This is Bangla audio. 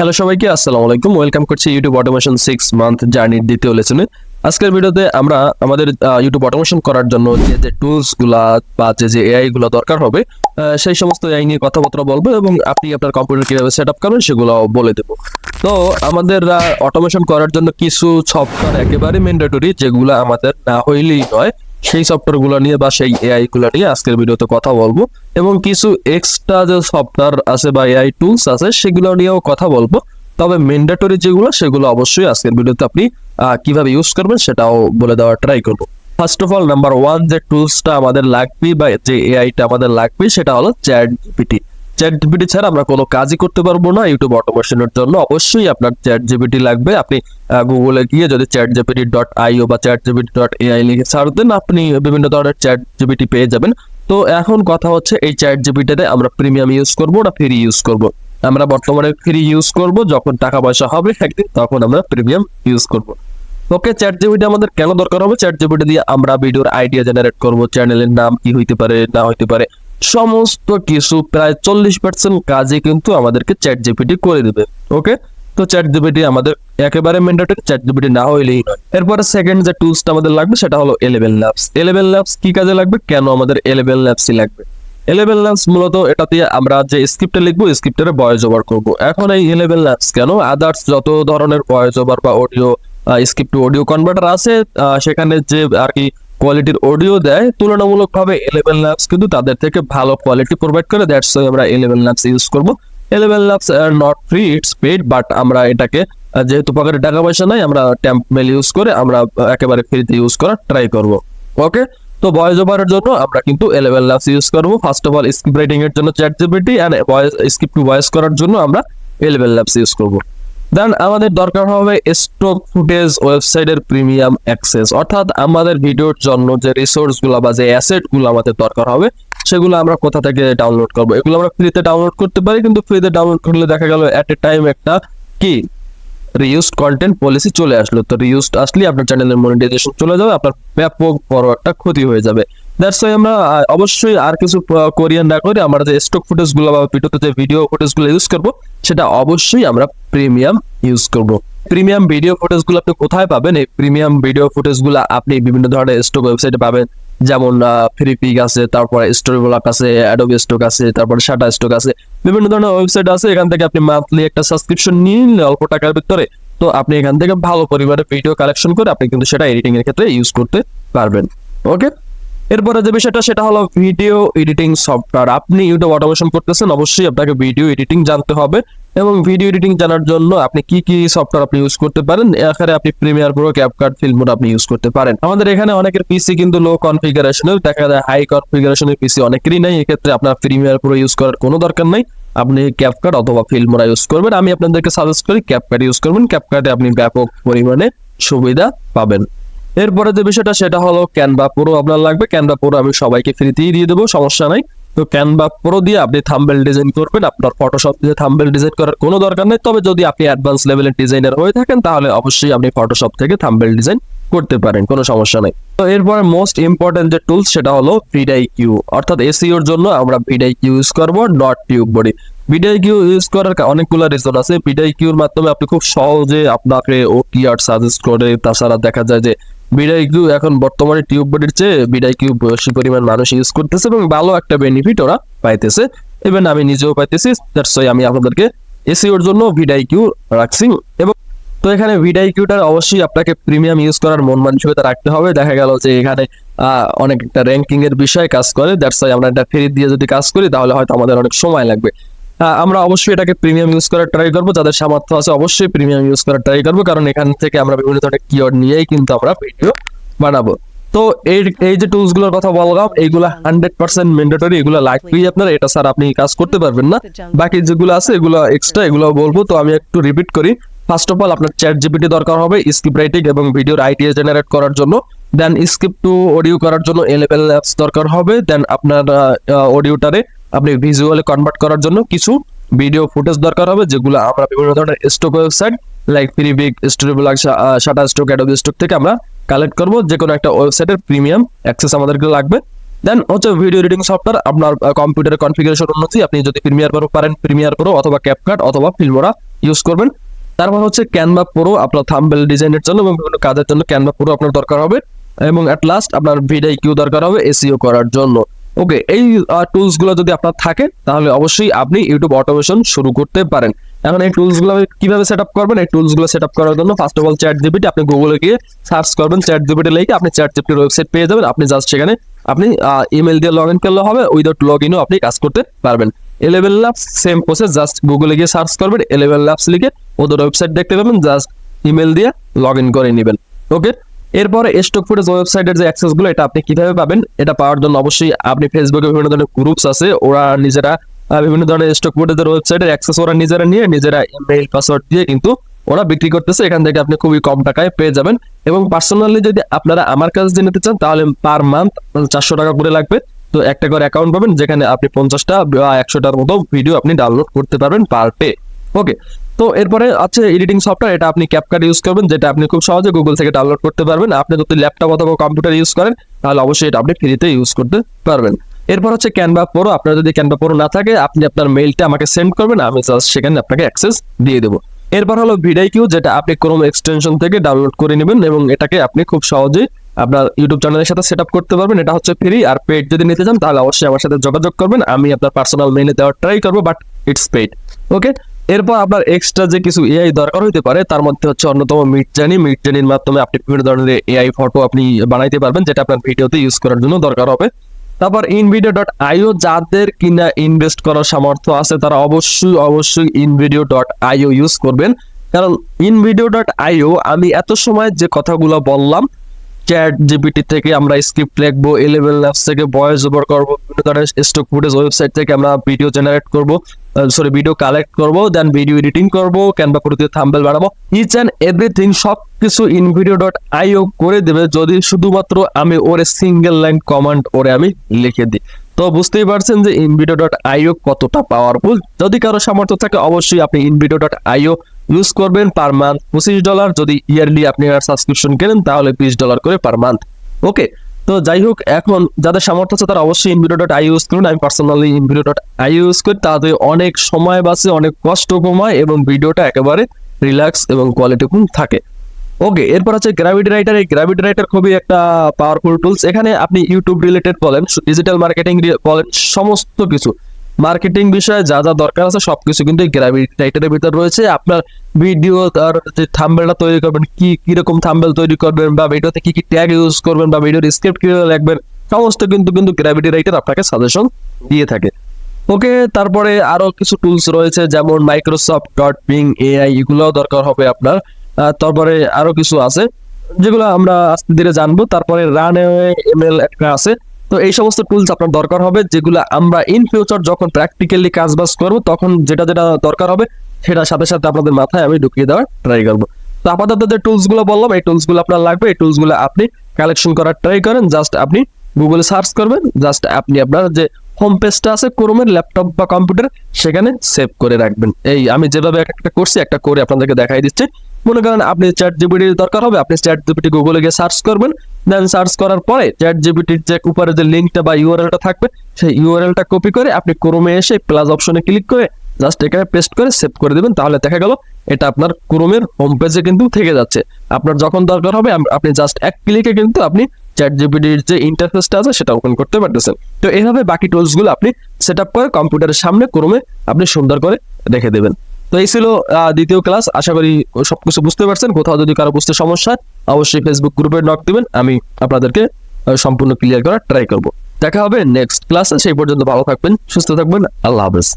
হ্যালো সবাইকে, আসসালামু আলাইকুম। ওয়েলকাম করছি ইউটিউব অটোমেশন সিক্স মান্থ জার্নির দ্বিতীয় লেসনে। আজকের ভিডিওতে আমরা আমাদের ইউটিউব অটোমেশন করার জন্য যে যে টুলসগুলা বা যে যে এআই গুলো দরকার হবে সেই সমস্ত এআই নিয়ে কথাবার্তা বলব এবং আপনি আপনার কম্পিউটার কীভাবে সেট আপ করবেন সেগুলো বলে দেবো। তো আমাদের অটোমেশন করার জন্য কিছু সফটওয়্যার একেবারে ম্যান্ডেটরি যেগুলো আমাদের না হইলেই নয়। সেই সফটওয়্যারগুলো নিয়ে বা সেই এআই গুলো নিয়ে আজকের ভিডিওতে কথা বলব এবং কিছু এক্সট্রা যে সফটওয়্যার আছে বা এআই টুলস আছে সেগুলো নিয়েও কথা বলব। তবে ম্যান্ডেটরি যেগুলো সেগুলো অবশ্যই আজকের ভিডিওতে আপনি কীভাবে ইউজ করবেন সেটাও বলে দেওয়ার ট্রাই করব। First of all number one যে টুলসটা আমাদের লাগবে বা যে এআইটা আমাদের লাগবে সেটা হলো চ্যাট জিপিটি চ্যাট জিপিটি ছাড়া আমরা কোনো কাজই করতে পারব না। ইউটিউব অটোমেশনের জন্য অবশ্যই আপনার চ্যাট জিপিটি লাগবে। আপনি গুগলে গিয়ে যদি চ্যাট জিপিটি ডট আইও বা চ্যাট জিপিটি ডট এআই লিখে ছাড় দেন, আপনি বিভিন্ন ধরনের চ্যাট জিপিটি পেয়ে যাবেন। তো এখন কথা হচ্ছে, এই চ্যাট জিপিটিতে আমরা প্রিমিয়াম ইউজ করব না ফ্রি ইউজ করব? আমরা বর্তমানে ফ্রি ইউজ করব, যখন টাকা পয়সা হবে একদিন তখন আমরা প্রিমিয়াম ইউজ করব। ওকে চ্যাট জিপিটি আমাদের কেন দরকার হবে? চ্যাট জিপিটি দিয়ে আমরা ভিডিওর আইডিয়া জেনারেট করব চ্যানেলের নাম কি হইতে পারে, না হইতে পারে। সমস্ত কিছু প্রায় চল্লিশ পার্সেন্ট কাজে কিন্তু আমাদেরকে চ্যাট জিপিটি করে দেবে ওকে তো চ্যাট জিপিটি আমাদের একেবারে ম্যান্ডেটরি চ্যাট জিপিটি না হইলেই নয়। এরপরে সেকেন্ড যে টুলসটা আমাদের লাগবে সেটা হলো এলেভেন ল্যাবস এলেভেন ল্যাবস কি কাজে লাগবে? কেন আমাদের এলেভেন ল্যাবসই লাগবে? এলেভেন ল্যাবস মূলত এটা দিয়ে আমরা যে স্ক্রিপ্টে লিখব স্ক্রিপ্টের ভয়েস ওভার করব। এখন এই ইলেভেন ল্যাবস কেন? আদার্স যত ধরনের ভয়েস ওভার বা অডিও স্ক্রিপ্ট অডিও কনভার্টার আছে সেখানে যে আর কি কোয়ালিটির অডিও দেয়, তুলনামূলকভাবে ইলেভেন ল্যাবস কিন্তু তাদের থেকে ভালো কোয়ালিটি প্রোভাইড করে দ্যাটস আমরা ইলেভেন ল্যাবস ইউজ করব। ElevenLabs are not free it's paid but আমরা এটাকে যেহেতু পকেটে টাকা পয়সা নাই, আমরা ট্যাম্প মেল ইউজ করে, আমরা একেবারে ফ্রিতে ইউজ করার ট্রাই করব। ওকে তো ভয়েস ওভারের জন্য আমরা কিন্তু ইলেভেন ল্যাবস ইউজ করব। First of all script writing এর জন্য ChatGPT and voice script to voice করার জন্য আমরা ইলেভেন ল্যাবস ইউজ করব। দেন আমাদের দরকার হবে স্টক ফুটেজ ওয়েবসাইটের প্রিমিয়াম অ্যাক্সেস অর্থাৎ আমাদের ভিডিওর জন্য যে রিসোর্সগুলো বা যে অ্যাসেটগুলো আমাদের দরকার হবে, সেগুলো আমরা কোথা থেকে ডাউনলোড করব? এগুলো আমরা ফ্রিতে ডাউনলোড করতে পারি, কিন্তু ফ্রিতে ডাউনলোড করলে দেখা গেল এট এ টাইম একটা কি? রিউজড কন্টেন্ট পলিসি চলে আসলো। তো রিউজড আসলে আপনার চ্যানেলের মনিটাইজেশন চলে যাবে, আপনার ব্যাপক বড় একটা ক্ষতি হয়ে যাবে। দ্যাটস ওয়াই আমরা অবশ্যই আর কিছু কোরিয়ান না করে আমরা যে স্টক ফুটেজগুলো বা ভিডিওতে যে ভিডিও ফুটেজগুলো ইউজ করব, সেটা অবশ্যই আমরা প্রিমিয়াম ইউজ করব। প্রিমিয়াম ভিডিও ফুটেজগুলো আপনি কোথায় পাবেন? এই প্রিমিয়াম ভিডিও ফুটেজগুলো আপনি বিভিন্ন ধরনের স্টক ওয়েবসাইটে পাবেন। যেমন ফ্রি পিক আছে, তারপরে স্টোরি ব্লক আছে অ্যাডোবি স্টক আছে, তারপরে শাটা স্টক আছে, বিভিন্ন ধরনের ওয়েবসাইট আছে। এখান থেকে আপনি মান্থলি একটা সাবস্ক্রিপশন নিয়ে নিলে অল্প টাকার ভিতরে তো আপনি এখান থেকে ভালো পরিমাণে ভিডিও কালেকশন করে আপনি কিন্তু সেটা এডিটিং এর ক্ষেত্রে ইউজ করতে পারবেন। ওকে এরপরে যে বিষয়টা, সেটা হলো ভিডিও এডিটিং সফটওয়্যার আপনি ইউটিউব অটোমেশন করতেছেন, অবশ্যই আপনাকে ভিডিও এডিটিং জানতে হবে এবং ভিডিও এডিটিং জানার জন্য আপনি কি কি সফটওয়্যার আপনি ইউজ করতে পারেন। এখানে আপনি প্রিমিয়ার প্রো ক্যাপকাট ফিল্মোড আপনি ইউজ করতে পারেন। আমাদের এখানে অনেকের পিসি কিন্তু লো কনফিগারেশনের দেখা যায় হাই কনফিগারেশনের পিসি অনেকেরই নাই, এক্ষেত্রে আপনার প্রিমিয়ার প্রো ইউজ করার কোনো দরকার নাই। আপনি ক্যাপকাট অথবা ফিল্মোরা ইউজ করবেন। আমি আপনাদেরকে সাজেস্ট করি ক্যাপকাট ইউজ করবেন। ক্যাপকাটে আপনি ব্যাপক পরিমাণে সুবিধা পাবেন। এরপরে যে বিষয়টা সেটা হলো ক্যানভা প্রো আপনার লাগবে। ক্যানভা প্রো আমি সবাইকে ফ্রিতেই দিয়ে দেবো, সমস্যা নাই। তো ক্যানভা প্রো দিয়ে আপনি থাম্বেল ডিজাইন করবেন, আপনার ফটোশপ দিয়ে থাম্বেল ডিজাইন করার কোনো দরকার নেই। তবে যদি আপনি অ্যাডভান্স লেভেলের ডিজাইনার হয়ে থাকেন, তাহলে অবশ্যই আপনি ফটোশপ থেকে থাম্বেল ডিজাইন করতে পারেন, কোনো সমস্যা নেই। তো এরপরে মোস্ট ইম্পর্টেন্ট যে টুলস সেটা হলো ভিডাই কিউ অর্থাৎ এসিওর জন্য আমরা ভিডাই কিউ ইউজ করব not TubeBuddy ভিডাই Q use করার অনেকগুলো রিজন আছে। ভিডাই কিউর মাধ্যমে আপনি খুব সহজে আপনাকে ও কিয়ার্ড সাজেস্ট করে, তাছাড়া দেখা যায় যে বিডাই কিউ এখন বর্তমানে টিউব বডির চেয়ে বিডাই কিউ বেশি পরিমাণ মানুষ ইউজ করতেছে এবং ভালো একটা বেনিফিট ওরা পাইতেছে। ইভেন আমি নিজেও পাইতেছি দ্যাটস ওয়াই আমি আপনাদেরকে এসিওর জন্য ভিডাই কিউ রাখছি। এবং তো এখানে ভিডাই কিউটার অবশ্যই আপনাকে প্রিমিয়াম ইউজ করার মন মানসিকতা রাখতে হবে। দেখা গেল যে এখানে অনেক একটা র্যাঙ্কিং এর বিষয় কাজ করে দ্যাটস ওয়াই আমরা এটা ফ্রি দিয়ে যদি কাজ করি, তাহলে হয়তো আমাদের অনেক সময় লাগবে। আমরা অবশ্যই এটাকে প্রিমিয়াম ইউজ করার ট্রাই করব। যাদের সামর্থ্য আছে অবশ্যই প্রিমিয়াম ইউজ করার ট্রাই করব। কারণ এখান থেকে আমরা বিভিন্ন ধরনের কিওয়ার্ড নিয়েই কিন্তু আমরা ভিডিও বানাবো। তো এই এই যে টুলসগুলোর কথা বললাম, এইগুলো হান্ড্রেড পার্সেন্ট ম্যান্ডেটরি এগুলো লাগবেই আপনার। এটা স্যার আপনি কাজ করতে পারবেন না। বাকি যেগুলো আছে, এগুলো এক্সট্রা এগুলো বলব। তো আমি একটু রিপিট করি। ফার্স্ট অফ অল আপনার চ্যাট জিপিটি দরকার হবে স্ক্রিপ্ট রাইটিং এবং ভিডিওর আইডিয়া জেনারেট করার জন্য। দেন স্ক্রিপ্ট টু অডিও করার জন্য এলেভেল অ্যাপস দরকার হবে। দেন আপনার অডিওটারে আপনি ভিজুয়ালি কনভার্ট করার জন্য কিছু ভিডিও ফুটেজ দরকার হবে, যেগুলো আমরা বিভিন্ন ধরনের stock website like Freepik Storyblocks Shutterstock Adobe Stock থেকে আমরা কালেক্ট করব। যে কোনো একটা ওয়েবসাইটের প্রিমিয়াম অ্যাক্সেস আমাদেরকে লাগবে। দেন হচ্ছে ভিডিও এডিটিং সফটওয়্যার আপনার কম্পিউটারের কনফিগারেশন অনুযায়ী আপনি যদি প্রিমিয়ার প্রো পারেন প্রিমিয়ার প্রো অথবা ক্যাপকাট অথবা ফিল্মোরা ইউজ করবেন। তারপর হচ্ছে ক্যানভা প্রো আপনার থাম্বেল ডিজাইনের জন্য এবং বিভিন্ন কাজের জন্য ক্যানভা প্রো আপনার দরকার হবে। এবং অ্যাট লাস্ট আপনার ভিডিও কিউ দরকার হবে এসিও করার জন্য। ওকে এই টুলসগুলো যদি আপনার থাকে, তাহলে অবশ্যই আপনি ইউটিউব অটোমেশন শুরু করতে পারেন। এখন এই টুলসগুলো কীভাবে সেট আপ করবেন? এই টুলসগুলো সেট আপ করার জন্য first of all chat GPT আপনি গুগলে গিয়ে সার্চ করবেন। চ্যাট জিপিটি লিখে আপনি চ্যাট জিপিটির ওয়েবসাইট পেয়ে যাবেন। আপনি জাস্ট সেখানে আপনি ইমেল দিয়ে লগ ইন করলে হবে। উইদাউট লগ ইনও আপনি কাজ করতে পারবেন। Eleven labs same process just গুগলে গিয়ে সার্চ করবেন। এলেভেন ল্যাবস লিখে ওদের ওয়েবসাইট দেখতে পাবেন। জাস্ট ইমেল দিয়ে লগ ইন করে নেবেন। ওকে এরপরে স্টক ফুটেজ ওয়েবসাইটের যে অ্যাক্সেসগুলো, এটা আপনি কীভাবে পাবেন, এটা পাওয়ার জন্য অবশ্যই আপনি ফেসবুকে বিভিন্ন ধরনের গ্রুপস আছে, ওরা নিজেরা বিভিন্ন ধরনের স্টক ফুটেজের ওয়েবসাইটের অ্যাক্সেস ওরা নিজেরা নিয়ে, নিজেরা ইমেইল পাসওয়ার্ড দিয়ে কিন্তু ওরা বিক্রি করতেছে। এখান থেকে আপনি খুবই কম টাকায় পেয়ে যাবেন। এবং পার্সোনালি যদি আপনারা আমার কাছে দিয়ে নিতে চান, তাহলে পার মান্থ চারশো টাকা করে লাগবে। তো একটা করে অ্যাকাউন্ট পাবেন, যেখানে আপনি পঞ্চাশটা বা একশোটার মতো ভিডিও আপনি ডাউনলোড করতে পারবেন পার ডে ওকে তো এরপরে আছে এডিটিং সফটওয়্যার এটা আপনি ক্যাপকাট ইউজ করবেন, যেটা আপনি খুব সহজে গুগল থেকে ডাউনলোড করতে পারবেন। আপনি যদি ল্যাপটপ অথবা কম্পিউটার ইউজ করেন, তাহলে অবশ্যই এটা আপনি ফ্রিতে ইউজ করতে পারবেন। এরপর হচ্ছে ক্যানভা প্রো আপনার যদি ক্যানভা প্রো না থাকে, আপনি আপনার মেইলটা আমাকে সেন্ড করবেন, আমি জাস্ট সেখানে আপনাকে অ্যাক্সেস দিয়ে দেবো। এরপর হলো ভিডিও কিউ যেটা আপনি ক্রোম এক্সটেনশন থেকে ডাউনলোড করে নেবেন এবং এটাকে আপনি খুব সহজেই আপনার ইউটিউব চ্যানেলের সাথে সেট আপ করতে পারবেন। এটা হচ্ছে ফ্রি আর পেড যদি নিতে চান, তাহলে অবশ্যই আমার সাথে যোগাযোগ করবেন। আমি আপনার পার্সোনাল মেইলে দেওয়ার ট্রাই করব বাট ইটস পেড ওকে এরপর আপনার এক্সট্রা যে কিছু এআই দরকার হতে পারে, তার মধ্যে হচ্ছে অন্যতম মিট জানি মিট জানির মাধ্যমে আপনি বিভিন্ন ধরনের এআই ফটো আপনি বানাইতে পারবেন, যেটা আপনার ভিডিওতে ইউজ করার জন্য দরকার হবে। তারপর ইনভিডিও ডট আইও যাদের কিনা ইনভেস্ট করার সামর্থ্য আছে, তারা অবশ্যই অবশ্যই ইনভিডিও ডট আইও ইউজ করবেন। কারণ ইনভিডিও ডট আইও আমি এত সময় যে কথাগুলো বললাম চ্যাট জিপিটি থেকে আমরা স্ক্রিপ্ট লিখব ইলেভেন ল্যাবস থেকে ভয়েস ওভার করব, বিভিন্ন ধরনের স্টক ফুটেজ ওয়েবসাইট থেকে আমরা ভিডিও জেনারেট করব সরি ভিডিও কালেক্ট করব দেন ভিডিও এডিটিং করব ক্যানভা প্রতি থাম্বেল বানাবো ইচ অ্যান্ড এভরিথিং সব কিছু ইনভিডিও ডট আইও করে দেবে, যদি শুধুমাত্র আমি ওরে সিঙ্গেল লাইন কমান্ড ওরে আমি লিখে দিই। তো বুঝতেই পারছেন যে ইনভিডিও ডট আইও কতটা পাওয়ারফুল যদি কারও সামর্থ্য থাকে, অবশ্যই আপনি ইনভিডিও ডট আইও ইউজ করবেন পার মান্থ পঁচিশ ডলার যদি ইয়ারলি আপনি সাবস্ক্রিপশন কেনেন, তাহলে বিশ ডলার করে পার মান্থ ওকে তো যাই হোক, এখন যাদের সামর্থ্য আছে, তারা অবশ্যই ইনভিডিও ডট আই ইউজ করুন। আমি personally InVideo dot AI use করি। তাতে অনেক সময় বাঁচে, অনেক কষ্ট কমায় এবং ভিডিওটা একেবারে রিল্যাক্স এবং কোয়ালিটি কোয়ালিটিফুল থাকে। ওকে এরপর হচ্ছে গ্র্যাভিটি রাইটার এই গ্র্যাভিটি রাইটার খুবই একটা পাওয়ারফুল টুলস এখানে আপনি ইউটিউব রিলেটেড বলেন ডিজিটাল মার্কেটিং বলেন, সমস্ত কিছু। মার্কেটিং বিষয়ে যা যা দরকার আছে সবকিছু কিন্তু রাইটারের ভিতর রয়েছে। আপনার ভিডিও আর যে থাম্বেলটা তৈরি করবেন, কি, কীরকম থাম্বেল তৈরি করবেন বা ভিডিওতে কি কি ট্যাগ ইউজ করবেন বা ভিডিওর স্ক্রিপ্ট কীভাবে লিখবেন সমস্ত কিন্তু কিন্তু গ্র্যাভিটি রাইটার আপনাকে সাজেশন দিয়ে থাকে। ওকে, তারপরে আরও কিছু টুলস রয়েছে যেমন মাইক্রোসফট ডট বিং এআই এগুলোও দরকার হবে আপনার। তারপরে আরও কিছু আছে, যেগুলো আমরা আস্তে ধীরে জানব। তারপরে রান এমএল একটা আছে। তো এই সমস্ত টুলস আপনার দরকার হবে, যেগুলো আমরা ইন ফিউচার যখন প্র্যাকটিক্যালি কাজ বাজ করব, তখন যেটা যেটা দরকার হবে, সেটার সাথে সাথে আপনাদের মাথায় আমি ঢুকিয়ে দেওয়ার ট্রাই করব। তো আপাতত যে টুলসগুলো বললাম, এই টুলসগুলো আপনার লাগবে, এই টুলসগুলো আপনি কালেকশন করার ট্রাই করেন জাস্ট আপনি গুগলে সার্চ করবেন জাস্ট আপনি আপনার যে হোম পেজটা আছে ক্রোমের ল্যাপটপ বা কম্পিউটার সেখানে সেভ করে রাখবেন। এই আমি যেভাবে এক একটা করছি, একটা করে আপনাদেরকে দেখাই দিচ্ছি। মনে করেন আপনি চ্যাট জিপিটির দরকার হবে, আপনি চ্যাট জিপিটি গুগলে গিয়ে সার্চ করবেন দেন সার্চ করার পরে চ্যাট জিপিটির যে উপরে যে লিঙ্কটা বা ইউআরএলটা থাকবে, সেই ইউআরএলটা কপি করে আপনি ক্রোমে এসে প্লাস অপশনে ক্লিক করে জাস্ট এখানে পেস্ট করে সেভ করে দেবেন, তাহলে দেখা গেল এটা আপনার ক্রোমের হোম পেজে কিন্তু থেকে যাচ্ছে। আপনার যখন দরকার হবে আপনি জাস্ট এক ক্লিকে কিন্তু আপনি চ্যাট জিপিটির যে ইন্টারফেসটা আছে, সেটা ওপেন করতে পারতেছেন। তো এইভাবে বাকি টুলসগুলো আপনি সেট আপ করে কম্পিউটারের সামনে ক্রমে আপনি সুন্দর করে রেখে দেবেন। তো এই ছিল দ্বিতীয় ক্লাস। আশা করি সবকিছু বুঝতে পারছেন। কোথাও যদি কারও বুঝতে সমস্যা অবশ্যই ফেসবুক গ্রুপে নক দিবেন। আমি আপনাদেরকে সম্পূর্ণ ক্লিয়ার করার ট্রাই করব। দেখা হবে নেক্সট ক্লাসে সেই পর্যন্ত ভালো থাকবেন, সুস্থ থাকবেন। আল্লাহ হাফেজ।